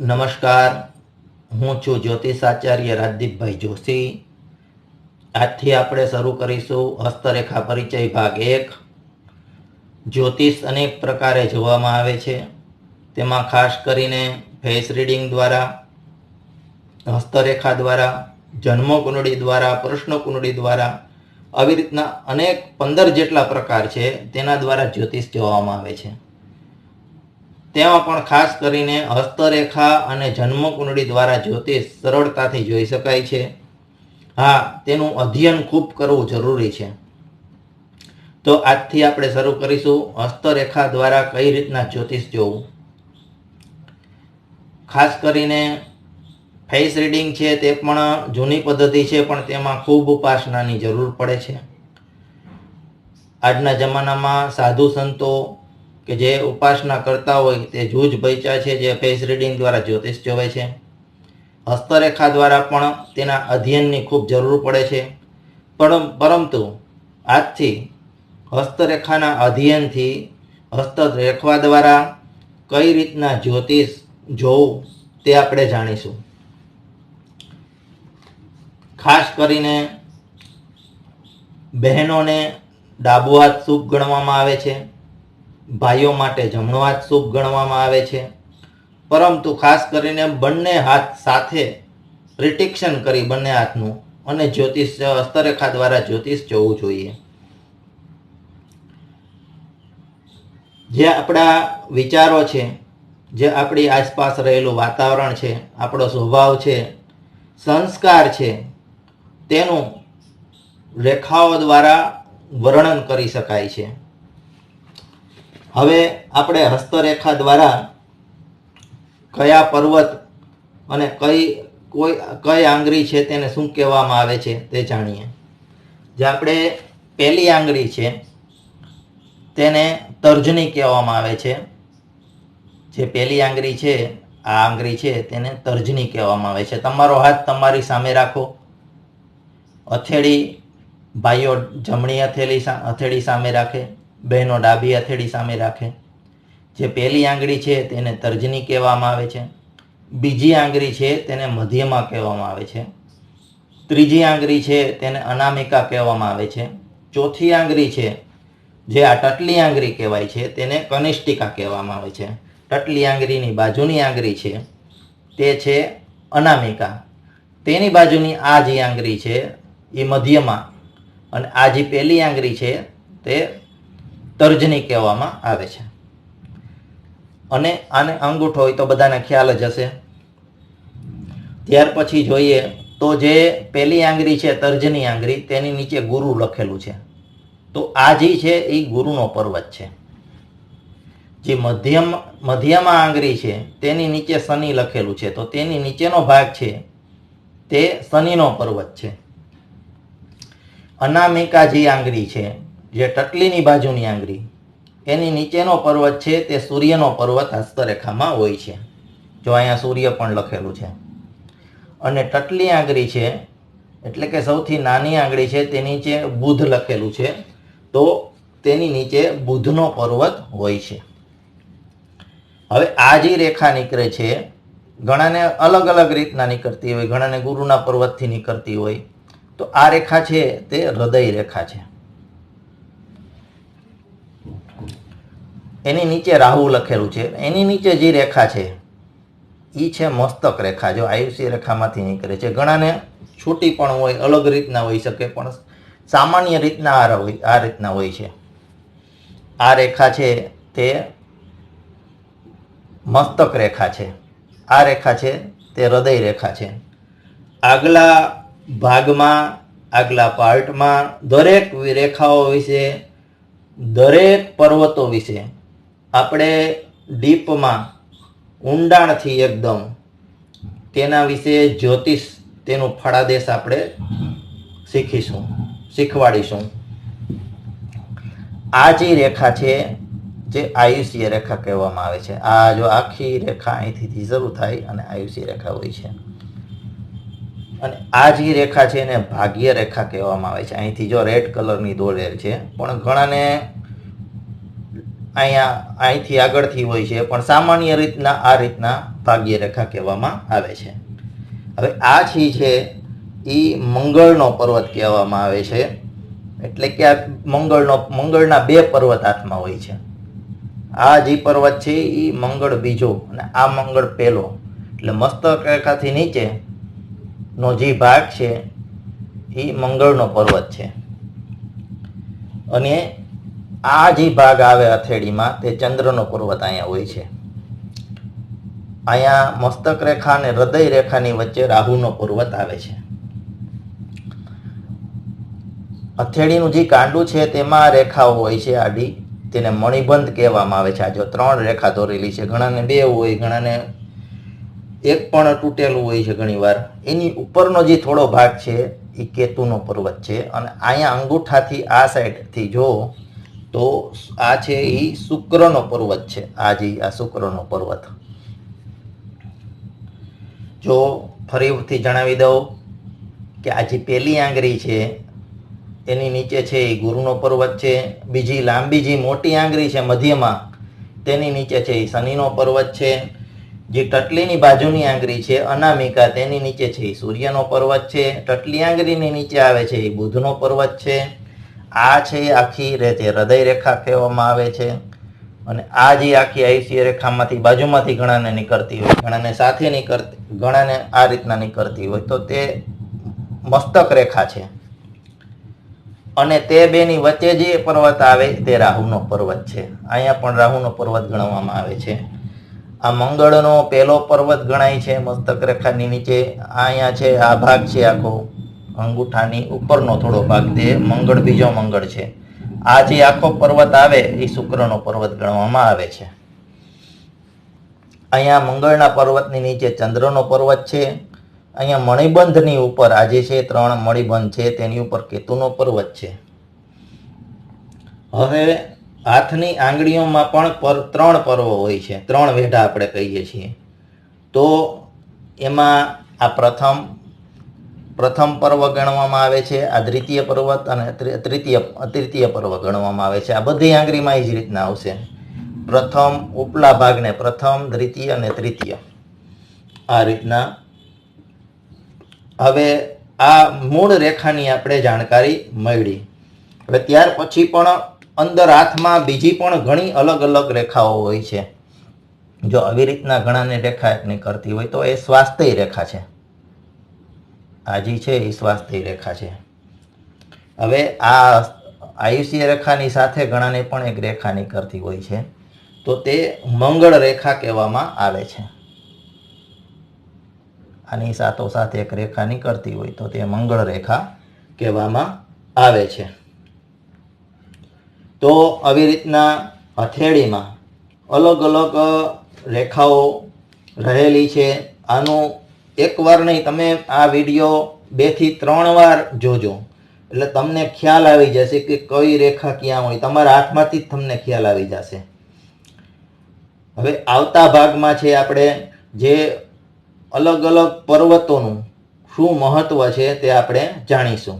નમસ્કાર. હું છું જ્યોતિષાચાર્ય રાજદીપભાઈ જોશી. આજથી આપણે શરૂ કરીશું હસ્તરેખા પરિચય ભાગ એક. જ્યોતિષ અનેક પ્રકારે જોવામાં આવે છે. તેમાં ખાસ કરીને ફેસ રીડિંગ દ્વારા, હસ્તરેખા દ્વારા, જન્મ કુંડળી દ્વારા, પ્રશ્ન કુંડળી દ્વારા, આવી રીતના અનેક પંદર જેટલા પ્રકાર છે. તેના દ્વારા જ્યોતિષ જોવામાં આવે છે. તેમાં પણ ખાસ કરીને હસ્તરેખા અને જન્મકુંડળી દ્વારા જ્યોતિષ સરળતાથી જોઈ શકાય છે. હા, તેનું અધ્યયન ખૂબ કરવું જરૂરી છે. તો આજથી આપણે શરૂ કરીશું હસ્તરેખા દ્વારા કઈ રીતના જ્યોતિષ જોવું? ખાસ કરીને ફેસ રીડિંગ છે તે પણ જૂની પદ્ધતિ છે, પણ તેમાં ખૂબ ઉપાસનાની જરૂર પડે છે. આજના જમાનામાં સાધુ સંતો કે જે ઉપાસના કરતા હોય તે જૂજ બૈચા છે, જે ફેસ રીડિંગ દ્વારા જ્યોતિષ જોવે છે. હસ્તરેખા દ્વારા પણ તેના અધ્યયનની ખૂબ જરૂર પડે છે. પણ પરંતુ આજથી હસ્તરેખાના અધ્યયનથી હસ્તરેખા દ્વારા કઈ રીતના જ્યોતિષ જોવું તે આપણે જાણીશું. ખાસ કરીને બહેનોને ડાબો હાથ શુભ ગણવામાં આવે છે. ભાઈઓ માટે જમણો હાથ શુભ ગણવામાં આવે છે. પરંતુ ખાસ કરીને બંને હાથ સાથે પ્રિટિક્શન કરી બંને હાથનું અને જ્યોતિષ હસ્તરેખા દ્વારા જ્યોતિષ જોવું જોઈએ. જે આપણા વિચારો છે, જે આપણી આસપાસ રહેલું વાતાવરણ છે, આપણો સ્વભાવ છે, સંસ્કાર છે, તેનું રેખાઓ દ્વારા વર્ણન કરી શકાય છે. હવે આપણે હસ્તરેખા દ્વારા કયા પર્વત અને કઈ કોઈ, કઈ આંગળી છે તેને શું કહેવામાં આવે છે તે જાણીએ. જે આપણે પહેલી આંગળી છે, તેને તર્જની કહેવામાં આવે છે. જે પહેલી આંગળી છે, આ આંગળી છે, તેને તર્જની કહેવામાં આવે છે. તમારો હાથ તમારી સામે રાખો. અથેળી ભાઈઓ જમણી હથેળી હથેળી સામે રાખે. બહેનો ડાબી હથેળી સામે રાખે. જે પહેલી આંગળી છે તેને તર્જની કહેવામાં આવે છે. બીજી આંગળી છે તેને મધ્યમાં કહેવામાં આવે છે. ત્રીજી આંગળી છે તેને અનામિકા કહેવામાં આવે છે. ચોથી આંગળી છે જે આ ટટલી આંગળી કહેવાય છે તેને કનિષ્ઠિકા કહેવામાં આવે છે. ટટલી આંગળીની બાજુની આંગળી છે તે છે અનામિકા. તેની બાજુની આ જે આંગળી છે એ મધ્યમાં અને આ જે પહેલી આંગળી છે તે તર્જની કહેવામાં આવે છે. અને આને અંગૂઠો હોય તો બધાને ખ્યાલ જ હશે. ત્યાર પછી જોઈએ તો જે પહેલી આંગળી છે, તર્જની આંગળી, તેની નીચે ગુરુ લખેલું છે. તો આ જે છે, એ ગુરુનો પર્વત છે. જે મધ્યમ, મધ્યમાં આંગળી છે, તેની નીચે શનિ લખેલું છે. તો તેની નીચેનો ભાગ છે, તે શનિનો પર્વત છે. અનામિકા જે આંગળી છે જે ટટલીની બાજુની આંગળી, એની નીચેનો પર્વત છે, તે સૂર્યનો પર્વત હસ્તરેખામાં હોય છે. જો અહીંયા સૂર્ય પણ લખેલું છે. અને ટટલી આંગળી છે, એટલે કે સૌથી નાની આંગળી છે, તેની નીચે બુધ લખેલું છે, તો તેની નીચે બુધનો પર્વત હોય છે. હવે આ જે રેખા નીકળે છે, ઘણાને અલગ અલગ રીતના નીકળતી હોય, ઘણાને ગુરુના પર્વતથી નીકળતી હોય, તો આ રેખા છે તે હૃદય રેખા છે. એની નીચે રાહુ લખેલું છે. એની નીચે જે રેખા છે એ છે મસ્તક રેખા. જો આયુષ્ય રેખામાંથી નીકળે છે. ઘણાને છૂટી પણ હોય, અલગ રીતના હોઈ શકે, પણ સામાન્ય રીતના આ હોય આ રીતના હોય છે. આ રેખા છે તે મસ્તક રેખા છે. આ રેખા છે તે હૃદય રેખા છે. આગલા ભાગમાં, આગલા પાર્ટમાં દરેક રેખાઓ વિશે, દરેક પર્વતો વિશે આપણે ડીપમાં ઊંડાણથી એકદમ તેના વિશે જ્યોતિષ, તેનું ફળાદેશ આપણે શીખીશું, શીખવાડીશું. આ જે રેખા છે, જે આયુષ્ય રેખા કહેવામાં આવે છે, આ જો આખી રેખા અહીંથી શરૂ થાય અને આયુષ્ય રેખા હોય છે. અને આ જે રેખા છે એને ભાગ્ય રેખા કહેવામાં આવે છે. અહીંથી જો રેડ કલરની દોરેલ છે, પણ ઘણાને અહીંયા અહીંથી આગળથી હોય છે, પણ સામાન્ય રીતના આ રીતના ભાગ્યરેખા કહેવામાં આવે છે. હવે આ છી છે એ મંગળનો પર્વત કહેવામાં આવે છે, એટલે કે આ મંગળનો, મંગળના બે પર્વત હાથમાં હોય છે. આ જે પર્વત છે એ મંગળ બીજો અને આ મંગળ પહેલો એટલે મસ્તક રેખાથી નીચે નો જે ભાગ છે એ મંગળનો પર્વત છે. અને આ જે ભાગ આવે હથેળીમાં, તે ચંદ્રનો પર્વત અહીંયા હોય છે. અહીંયા મસ્તક રેખા અને હૃદય રેખાની વચ્ચે રાહુનો પર્વત આવે છે. હથેળીનું જે કાંડું છે, તેમાં રેખાઓ હોય છે આડી. તેને મણિબંધ કહેવામાં આવે છે. આ જો ત્રણ રેખા દોરેલી છે. ઘણાને બે હોય, ઘણાને એક પણ તૂટેલું હોય છે ઘણીવાર. એની ઉપરનો જે થોડો ભાગ છે, એ કેતુનો પર્વત છે. અને અહીંયા અંગૂઠાથી આ સાઈડથી જો તો આ છે એ શુક્રનો પર્વત છે. આ જે આ શુક્રનો પર્વત. જો ફરીથી જણાવી દઉં કે આ જે પહેલી આંગળી છે, એની નીચે છે એ ગુરુનો પર્વત છે. બીજી લાંબી જે મોટી આંગળી છે મધ્યમાં, તેની નીચે છે એ શનિનો પર્વત છે. જે ટટલીની બાજુની આંગળી છે, અનામિકા, તેની નીચે છે એ સૂર્યનો પર્વત છે. ટટલી આંગળીની નીચે આવે છે એ બુધનો પર્વત છે. આ છે આખી રીતે હૃદય રેખા કહેવામાં આવે છે. અને આ જે આખી આયુષ્ય રેખામાંથી બાજુમાંથી ઘણાને નીકળતી હોય, ઘણાને સાથે નીકળતી ઘણાને આ રીતના નીકળતી હોય, તો તે મસ્તક રેખા છે. અને તે બેની વચ્ચે જે પર્વત આવે, તે રાહુનો પર્વત છે. અહીંયા પણ રાહુનો પર્વત ગણવામાં આવે છે. આ મંગળનો પહેલો પર્વત ગણાય છે, મસ્તક રેખાની નીચે. અહીંયા છે, આ ભાગ છે આખો. અંગૂઠાની ઉપરનો થોડો ભાગ તે મંગળ, બીજો મંગળ છે. આ જે આખો પર્વત આવે, એ શુક્રનો પર્વત ગણવામાં આવે છે. અહીંયા મંગળના પર્વતની નીચે ચંદ્રનો પર્વત છે. અહીંયા મણિબંધની ઉપર આજે છે, ત્રણ મણિબંધ છે, તેની ઉપર કેતુનો પર્વત છે. હવે હાથની આંગળીઓમાં પણ પર ત્રણ પર્વ હોય છે. ત્રણ વેઢા આપણે કહીએ છીએ. તો એમાં આ પ્રથમ પ્રથમ પર્વ ગણવામાં આવે છે, આ દ્વિતીય પર્વત અને તૃતીય તૃતીય પર્વ ગણવામાં આવે છે. આ બધી આંગળીમાં એ જ રીતના આવશે. પ્રથમ ઉપલા ભાગને પ્રથમ, દ્વિતીય અને તૃતીય. આ રીતના. હવે આ મૂળ રેખાની આપણે જાણકારી મળી. હવે ત્યાર પછી પણ અંદર હાથમાં બીજી પણ ઘણી અલગ અલગ રેખાઓ હોય છે. જો આવી રીતના ઘણાને રેખા એકની કરતી હોય તો એ સ્વાસ્થ્ય રેખા છે. આ જે છે એ સ્વાસ્થ્ય રેખા છે. હવે આ આયુષ્ય રેખાની સાથે ઘણાને પણ એક રેખાની કરતી હોય છે. તો તે મંગળ રેખા કહેવામાં આવે છે. આની સાથોસાથ એક રેખા નીકળતી હોય તો તે મંગળ રેખા કહેવામાં આવે છે. તો આવી રીતના હથેળીમાં અલગ અલગ રેખાઓ રહેલી છે. આનું એકવાર નહીં, તમે આ વીડિયો બેથી ત્રણ વાર જોજો. એટલે તમને ખ્યાલ આવી જશે કે કઈ રેખા ક્યાં હોય. તમારા હાથમાંથી જ તમને ખ્યાલ આવી જશે. હવે આવતા ભાગમાં છે આપણે જે અલગ અલગ પર્વતોનું શું મહત્વ છે તે આપણે જાણીશું.